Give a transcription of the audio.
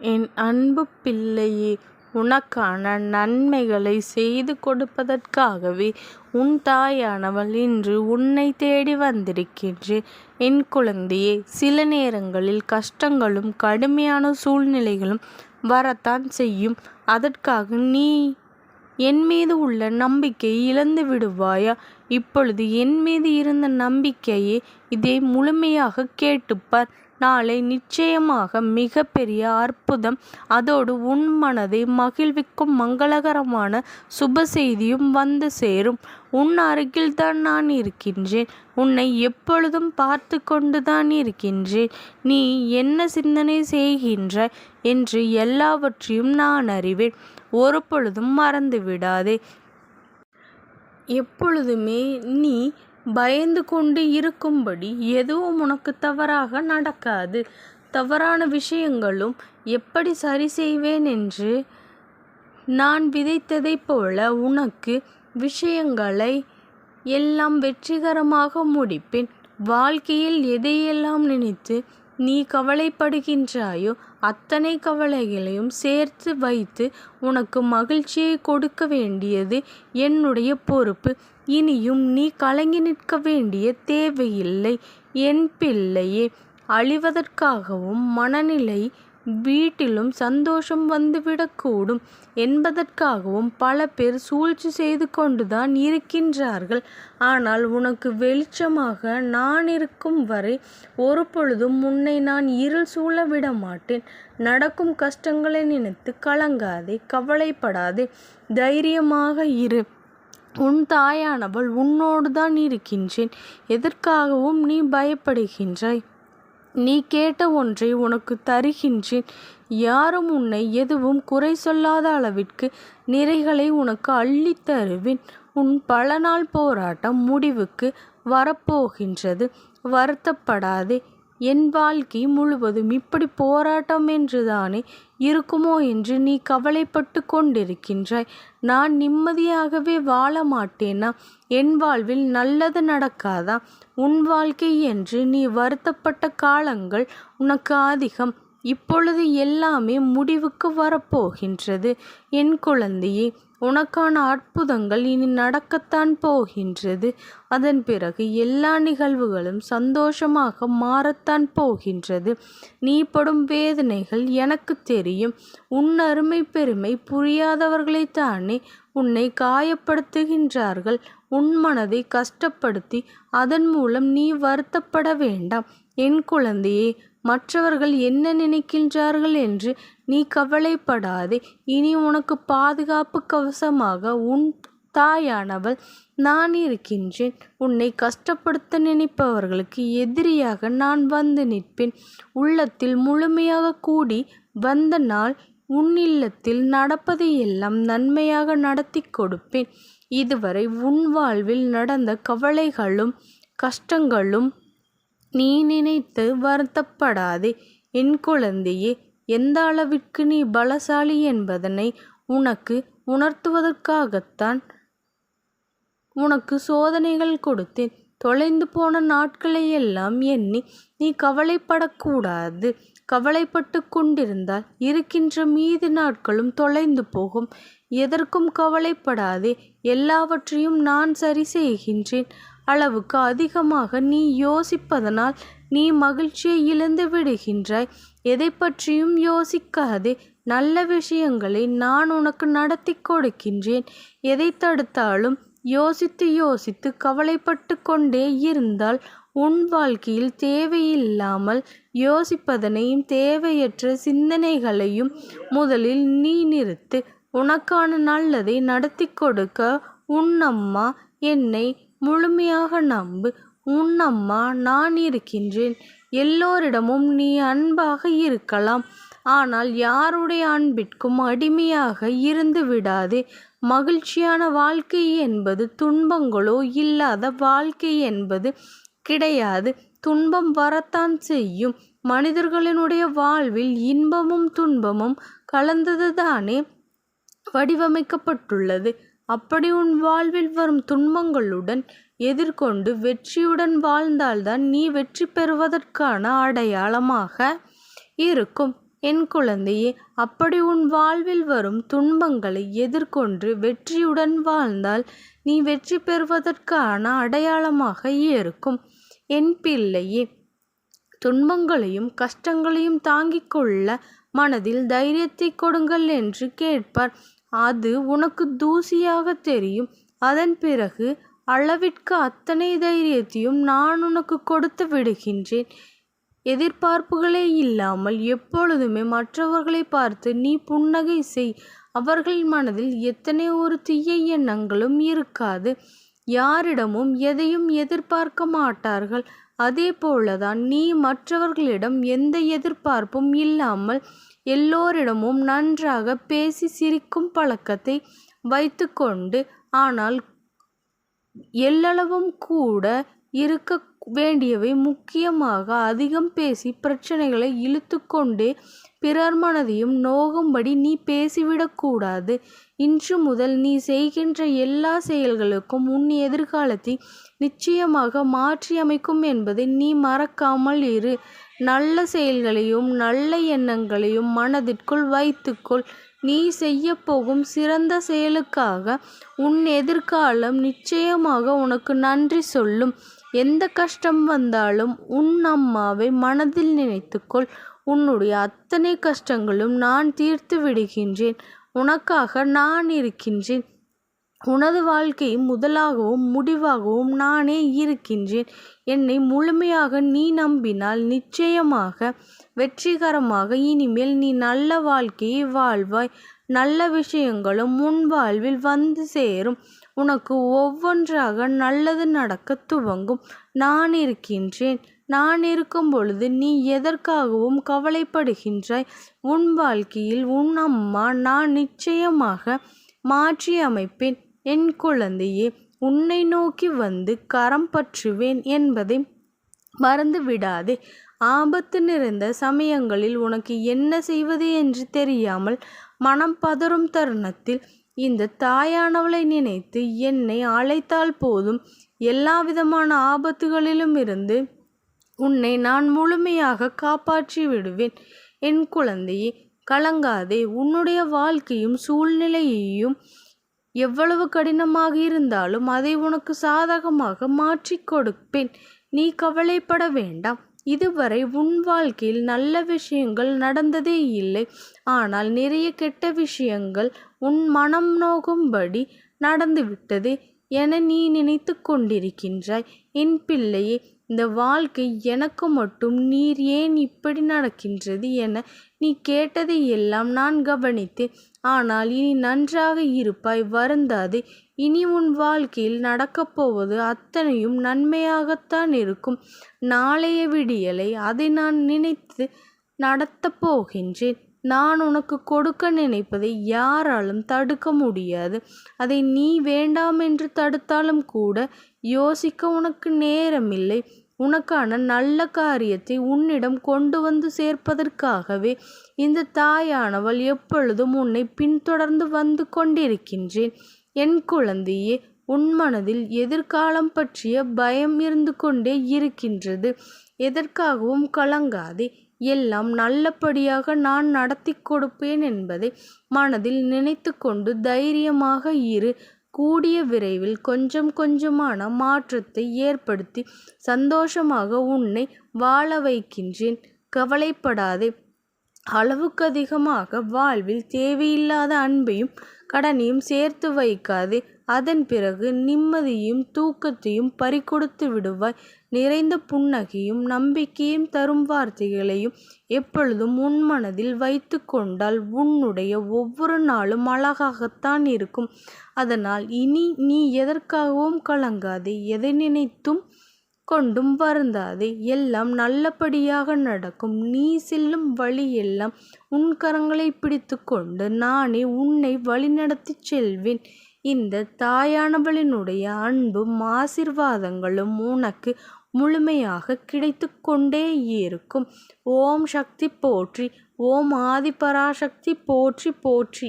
என் அன்பு பிள்ளையே உனக்கான நன்மைகளை செய்து கொடுப்பதற்காகவே உன் தாயானவள் இன்று உன்னை தேடி வந்திருக்கின்றேன். என் குழந்தையே சில நேரங்களில் கஷ்டங்களும் கடுமையான சூழ்நிலைகளும் வரத்தான் செய்யும். அதற்காக நீ என் மீது உள்ள நம்பிக்கையை இழந்து விடுவாயா? இப்பொழுது என் மீது இருந்த நம்பிக்கையே இதை முழுமையாக கேட்டுப்பார் நாளை நிச்சயமாக மிகப்பெரிய அற்புதம் அதோடு உன் மனதை மகிழ்விக்கும் மங்களகரமான சுப செய்தியும் வந்து சேரும். உன் அருகில்தான் நான் இருக்கின்றேன். உன்னை எப்பொழுதும் பார்த்து கொண்டுதான் இருக்கின்றேன். நீ என்ன சிந்தனை செய்கின்ற என்று எல்லாவற்றையும் நான் அறிவேன். ஒரு பொழுதும் மறந்து விடாதே எப்பொழுதுமே நீ பயந்து கொண்டு இருக்கும்படி எதுவும் உனக்கு தவறாக நடக்காது. தவறான விஷயங்களும் எப்படி சரி செய்வேன் என்று நான் விதைத்ததைப் போல உனக்கு விஷயங்களை எல்லாம் வெற்றிகரமாக முடிப்பேன். வாழ்க்கையில் எதையெல்லாம் நினைத்து நீ கவலைப்படுகின்றாயோ அத்தனை கவலைகளையும் சேர்த்து வைத்து உனக்கு மகிழ்ச்சியை கொடுக்க வேண்டியது என்னுடைய பொறுப்பு. இனியும் நீ கலங்கி நிற்க வேண்டிய தேவையில்லை என் பிள்ளையே. அழிவதற்காகவும் மனநிலை வீட்டிலும் சந்தோஷம் வந்துவிடக்கூடும் என்பதற்காகவும் பல பேர் சூழ்ச்சி செய்து கொண்டுதான் இருக்கின்றார்கள். ஆனால் உனக்கு வெளிச்சமாக நான் இருக்கும் வரை ஒரு பொழுதும் உன்னை நான் இருள் சூழ விடமாட்டேன். நடக்கும் கஷ்டங்களை நினைத்து கலங்காதே கவலைப்படாதே தைரியமாக இரு. உன் தாயானவள் உன்னோடு தான் இருக்கின்றேன். எதற்காகவும் நீ பயப்படுகின்றாய்? நீ கேட்ட ஒன்றை உனக்கு தருகின்றேன். யாரும் உன்னை எதுவும் குறை சொல்லாத அளவிற்கு நிறைகளை உனக்கு அள்ளித் தருவேன். உன் பலநாள் போராட்டம் முடிவுக்கு வரப்போகின்றது. வருத்தப்படாதே. என் வாழ்க்கை முழுவதும் இப்படி போராட்டம் என்றுதானே இருக்குமோ என்று நீ கவலைப்பட்டு கொண்டிருக்கின்றாய். நான் நிம்மதியாகவே வாழ மாட்டேனா? என் வாழ்வில் நல்லது நடக்காதா? உன் வாழ்க்கை என்று நீ வருத்தப்பட்ட காலங்கள் உனக்கு அதிகம். இப்பொழுது எல்லாமே முடிவுக்கு வரப்போகின்றது என் குழந்தையே. உனக்கான அற்புதங்கள் இனி நடக்கத்தான் போகின்றது. அதன் பிறகு எல்லா நிகழ்வுகளும் சந்தோஷமாக மாறத்தான் போகின்றது. நீ படும் வேதனைகள் எனக்கு தெரியும். உன் அருமை பெருமை புரியாதவர்களைத்தானே உன்னை காயப்படுத்துகின்றார்கள். உன் மனதை கஷ்டப்படுத்தி அதன் மூலம் நீ வருத்தப்பட வேண்டாம் என் குழந்தையே. மற்றவர்கள் என்ன நினைக்கின்றார்கள் என்று நீ கவலைப்படாதே. இனி உனக்கு பாதுகாப்பு கவசமாக உன் தாயானவள் நான் இருக்கின்றேன். உன்னை கஷ்டப்படுத்த நினைப்பவர்களுக்கு எதிரியாக நான் வந்து நிற்பேன். உள்ளத்தில் முழுமையாக கூடி வந்த நாள் உன் இல்லத்தில் நடப்பதையெல்லாம் நன்மையாக நடத்திக் கொடுப்பேன். இதுவரை உன் வாழ்வில் நடந்த கவலைகளும் கஷ்டங்களும் நீ நினைத்து வருத்தப்படாதே என் குழந்தையே. எந்த அளவிற்கு நீ பலசாலி என்பதனை உனக்கு உணர்த்துவதற்காகத்தான் உனக்கு சோதனைகள் கொடுத்தேன். தொலைந்து போன நாட்களையெல்லாம் எண்ணி நீ கவலைப்படக்கூடாது. கவலைப்பட்டு கொண்டிருந்தால் இருக்கின்ற மீதி நாட்களும் தொலைந்து போகும். எதற்கும் கவலைப்படாதே. எல்லாவற்றையும் நான் சரி செய்கின்றேன். அளவுக்கு அதிகமாக நீ யோசிப்பதனால் நீ மகிழ்ச்சியை இழந்து விடுகின்றாய். எதை பற்றியும் யோசிக்காதே. நல்ல விஷயங்களை நான் உனக்கு நடத்தி கொடுக்கின்றேன். எதை தடுத்தாலும் யோசித்து யோசித்து கவலைப்பட்டு கொண்டே இருந்தால் உன் வாழ்க்கையில் தேவையில்லாமல் யோசிப்பதனையும் தேவையற்ற சிந்தனைகளையும் முதலில் நீ நிறுத்து. உனக்கான நல்லதை நடத்திக் கொடுக்க உன் அம்மா என்னை முழுமையாக நம்பு. உன் அம்மா நான் இருக்கின்றேன். எல்லோரிடமும் நீ அன்பாக இருக்கலாம். ஆனால் யாருடைய அன்பிற்கும் அடிமையாக இருந்து விடாதே. மகிழ்ச்சியான வாழ்க்கை என்பது துன்பங்களோ இல்லாத வாழ்க்கை என்பது கிடையாது. துன்பம் வரத்தான் செய்யும். மனிதர்களினுடைய வாழ்வில் இன்பமும் துன்பமும் கலந்தது தானே வடிவமைக்கப்பட்டுள்ளது. அப்படி உன் வாழ்வில் வரும் துன்பங்களுடன் எதிர்கொண்டு வெற்றியுடன் வாழ்ந்தால்தான் நீ வெற்றி பெறுவதற்கான அடையாளமாக இருக்கும். என் குழந்தையே அப்படி உன் வாழ்வில் வரும் துன்பங்களை எதிர்கொண்டு வெற்றியுடன் வாழ்ந்தால் நீ வெற்றி பெறுவதற்கான அடையாளமாக இருக்கும். என் பிள்ளையே துன்பங்களையும் கஷ்டங்களையும் தாங்கிக் கொள்ள மனதில் தைரியத்தை கொடுங்கள் என்று கேட்பார். அது உனக்கு தூசியாக தெரியும். அதன் பிறகு அளவிற்கு அத்தனை தைரியத்தையும் நான் உனக்கு கொடுத்து விடுகின்றேன். எதிர்பார்ப்புகளே இல்லாமல் எப்பொழுதுமே மற்றவர்களை பார்த்து நீ புன்னகை செய். அவர்கள் மனதில் எத்தனை ஒரு தீய எண்ணங்களும் இருக்காது. யாரிடமும் எதையும் எதிர்பார்க்க மாட்டார்கள். அதே போலதான் நீ மற்றவர்களிடம் எந்த எதிர்பார்ப்பும் இல்லாமல் எல்லோரிடமும் நன்றாக பேசி சிரிக்கும் பழக்கத்தை வைத்துக்கொண்டு ஆனால் எல்லளவும் கூட இருக்க வேண்டியவை முக்கியமாக அதிகம் பேசி பிரச்சனைகளை இழுத்து கொண்டே பிறர் மனதையும் நோகும்படி நீ பேசிவிடக்கூடாது. இன்று முதல் நீ செய்கின்ற எல்லா செயல்களுக்கும் உன் எதிர்காலத்தை நிச்சயமாக மாற்றியமைக்கும் என்பதை நீ மறக்காமல் இரு. நல்ல செயல்களையும் நல்ல எண்ணங்களையும் மனதிற்குள் வைத்துக்கொள். நீ செய்யப்போகும் சிறந்த செயலுக்காக உன் எதிர்காலம் நிச்சயமாக உனக்கு நன்றி சொல்லும். எந்த கஷ்டம் வந்தாலும் உன் அம்மாவை மனதில் நினைத்துக்கொள். உன்னுடைய அத்தனை கஷ்டங்களும் நான் தீர்த்து விடுகின்றேன். உனக்காக நான் இருக்கின்றேன். உனது வாழ்க்கை முதலாகவும் முடிவாகவும் நானே இருக்கின்றேன். என்னை முழுமையாக நீ நம்பினால் நிச்சயமாக வெற்றிகரமாக இனிமேல் நீ நல்ல வாழ்க்கையை வாழ்வாய். நல்ல விஷயங்களும் உன் வாழ்வில் வந்து சேரும். உனக்கு ஒவ்வொன்றாக நல்லது நடக்க துவங்கும். நான் இருக்கின்றேன். நான் இருக்கும் பொழுது நீ எதற்காகவும் கவலைப்படுகின்றாய்? உன் வாழ்க்கையில் உன் அம்மா நான் நிச்சயமாக மாற்றி அமைப்பேன். என் குழந்தையே உன்னை நோக்கி வந்து கரம் பற்றுவேன் என்பதை மறந்து விடாதே. ஆபத்து நிறைந்த சமயங்களில் உனக்கு என்ன செய்வது என்று தெரியாமல் மனம் பதறும் தருணத்தில் இந்த தாயானவளை நினைத்து என்னை அழைத்தால் போதும். எல்லா விதமான ஆபத்துகளிலும் இருந்து உன்னை நான் முழுமையாக காப்பாற்றி விடுவேன். என் குழந்தையே கலங்காதே. உன்னுடைய வாழ்க்கையும் சூழ்நிலையையும் எவ்வளவு கடினமாக இருந்தாலும் அதை உனக்கு சாதகமாக மாற்றி கொடுப்பேன். நீ கவலைப்பட வேண்டாம். இதுவரை உன் வாழ்க்கையில் நல்ல விஷயங்கள் நடந்ததே இல்லை. ஆனால் நிறைய கெட்ட விஷயங்கள் உன் மனம் நோகும்படி நடந்துவிட்டது என நீ நினைத்து கொண்டிருக்கின்றாய். என் பிள்ளையே இந்த வாழ்க்கை எனக்கு மட்டும் நீர் ஏன் இப்படி நடக்கின்றது என நீ கேட்டதை எல்லாம் நான் கவனித்தேன். ஆனால் இனி நன்றாக இருப்பாய் வருந்தாதே. இனி உன் வாழ்க்கையில் நடக்கப் போவது அத்தனையும் நன்மையாகத்தான் இருக்கும். நாளைய விடியலை அதை நான் நினைத்து நடத்தப் போகின்றேன். நான் உனக்கு கொடுக்க நினைப்பதை யாராலும் தடுக்க முடியாது. அதை நீ வேண்டாம் என்று தடுத்தாலும் கூட யோசிக்க உனக்கு நேரமில்லை. உனக்கான நல்ல காரியத்தை உன்னிடம் கொண்டு வந்து சேர்ப்பதற்காகவே இந்த தாயானவள் எப்பொழுதும் உன்னை பின்தொடர்ந்து வந்து கொண்டிருக்கின்றேன். என் குழந்தையே உன் மனதில் எதிர்காலம் பற்றிய பயம் இருந்து கொண்டே இருக்கின்றது. எதற்காகவும் கலங்காதே. எல்லாம் நல்லபடியாக நான் நடத்தி கொடுப்பேன் என்பதை மனதில் நினைத்து கொண்டு தைரியமாக இரு. கூடிய விரைவில் கொஞ்சம் கொஞ்சமான மாற்றத்தை ஏற்படுத்தி சந்தோஷமாக உன்னை வாழ வைக்கின்றேன். கவலைப்படாதே. அளவுக்கு அதிகமாக வாழ்வில் தேவையில்லாத அன்பையும் கடனையும் சேர்த்து வைக்காதே. அதன் பிறகு நிம்மதியும் தூக்கத்தையும் பறிகொடுத்து விடுவாய். நிறைந்த புன்னகையும் நம்பிக்கையும் தரும் வார்த்தைகளையும் எப்பொழுதும் உன் மனதில் வைத்து கொண்டால் உன்னுடைய ஒவ்வொரு நாளும் அழகாகத்தான் இருக்கும். அதனால் இனி நீ எதற்காகவும் கலங்காதே. எதை நினைத்தும் கொண்டும் வருந்தாதே. எல்லாம் நல்லபடியாக நடக்கும். நீ செல்லும் வழியெல்லாம் உன் கரங்களை பிடித்து கொண்டு நானே உன்னை வழிநடத்திச் செல்வேன். இந்த தாயானவளினுடைய அன்பும் ஆசிர்வாதங்களும் உனக்கு முழுமையாக கிடைத்து கொண்டே இருக்கும். ஓம் சக்தி போற்றி ஓம் ஆதிபராசக்தி போற்றி போற்றி.